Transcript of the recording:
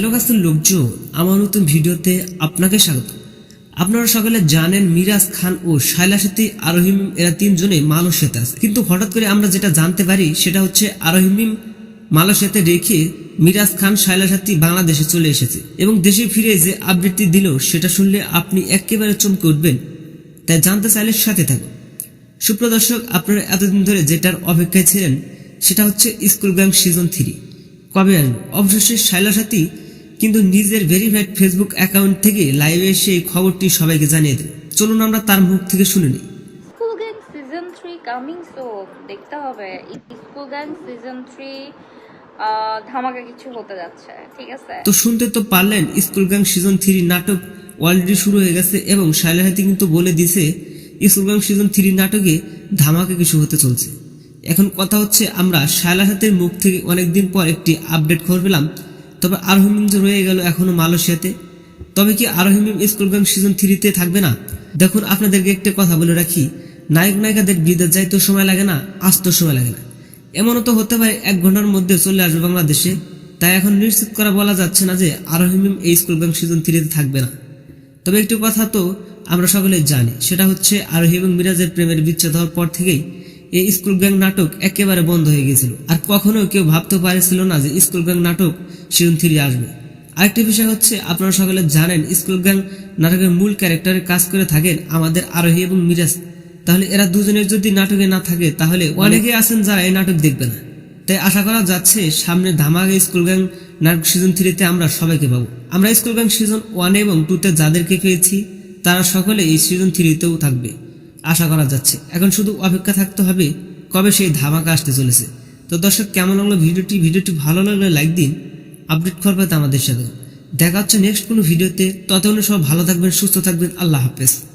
Hello গাছের লোকজন, আমার নতুন ভিডিওতে আপনাকে স্বাগত। আপনারা সকলে জানেন মিরাজ খান ও শাইলা সেতী আরোহিম এরা তিনজনে মালয়েশিয়াতে আছে। কিন্তু হঠাৎ করে আমরা যেটা জানতে পারি, সেটা হচ্ছে আরোহিম মালয়েশিয়াতে রেখে মিরাজ খান শাইলা সাথী বাংলাদেশে চলে এসেছে এবং দেশে ফিরে যে আবৃত্তি দিল, সেটা শুনলে আপনি একেবারে চমকে উঠবেন। তাই জানতে চাইলে সাথে থাকুন। সুপ্রদর্শক আপনারা এতদিন ধরে যেটার অপেক্ষায় ছিলেন, সেটা হচ্ছে স্কুল গ্যাং সিজন থ্রি। কবে আসবে? অবশেষে শাইলা সাথী কিন্তু নিজের ভেরিফাইড ফেসবুক অ্যাকাউন্ট থেকে লাইভে এসে এই খবরটি সবাইকে জানিয়ে দেবে। চলুন আমরা তার মুখ থেকে শুনে নিই। সিজন থ্রি কামিং সো দেখতে হবে। স্কুল গ্যাং সিজন থ্রি ধামাকা কিছু হতে যাচ্ছে ঠিক আছে? তো শুনতে তো পারলেন স্কুল গ্যাং সিজন থ্রি নাটক অলরেডি শুরু হয়ে গেছে এবং শাইলা সাথী কিন্তু বলে দিছে স্কুল গ্যাং সিজন থ্রি নাটকে ধামাকা কিছু হতে চলছে। এখন কথা হচ্ছে আমরা শায়লা সাথীর মুখ থেকে অনেকদিন পর একটি আপডেট খবর পেলাম। তবে আরোহিম যে রয়ে গেল এখনও মালয়েশিয়াতে। তবে কি আরোহিম স্কুল গ্যাং সিজন থ্রিতে থাকবে না? দেখুন, আপনাদেরকে একটা কথা বলে রাখি। নায়ক নায়িকাদের বিদেশ যাইতে সময় লাগে না, আসতেও সময় লাগে না। এমনও তো হতে পারে এক ঘণ্টার মধ্যে চলে আসবে বাংলাদেশে। তাই এখন নিশ্চিত করা বলা যাচ্ছে না যে আরোহিম এই স্কুল গ্যাং সিজন থ্রিতে থাকবে না। তবে একটি কথা তো আমরা সকলে জানি, সেটা হচ্ছে আরোহী এবং মিরাজের প্রেমের বিচ্ছেদ হওয়ার পর থেকেই এই স্কুল গ্যাং নাটক একেবারে বন্ধ হয়ে গেছিল। আর কখনো কেউ ভাবতে পারেছিল না যে স্কুল গ্যাং নাটক সিজন থ্রি আসবে। আরেকটি বিষয় হচ্ছে, আপনারা সকলে জানেন, স্কুল গ্যাং নাটকের মূল ক্যারেক্টারে কাজ করে থাকেন আমাদের আরোহী এবং মিরাজ। তাহলে এরা দুজনের যদি নাটকে না থাকে, তাহলে অনেকে আছেন যারা এই নাটক দেখবে না। তাই আশা করা যাচ্ছে, সামনে ধামাকে স্কুল গ্যাং নাটক সিজন থ্রিতে আমরা সবাইকে পাবো। আমরা স্কুল গ্যাং সিজন ওয়ান এবং টুতে যাদেরকে পেয়েছি, তারা সকলে এই সিজন থ্রিতেও থাকবে। আশা করা যাচ্ছে। এখন শুধু অপেক্ষা থাকতে হবে কবে সেই ধামাকা আসতে চলেছে। তো দর্শক, কেমন লাগল ভিডিওটি? ভিডিওটি ভালো লাগলে লাইক দিন আপডেট করবে আমাদের সাথে। দেখা হচ্ছে নেক্সট কোনো ভিডিওতে। ততক্ষণ সব ভালো থাকবেন, সুস্থ থাকবেন। আল্লাহ হাফেজ।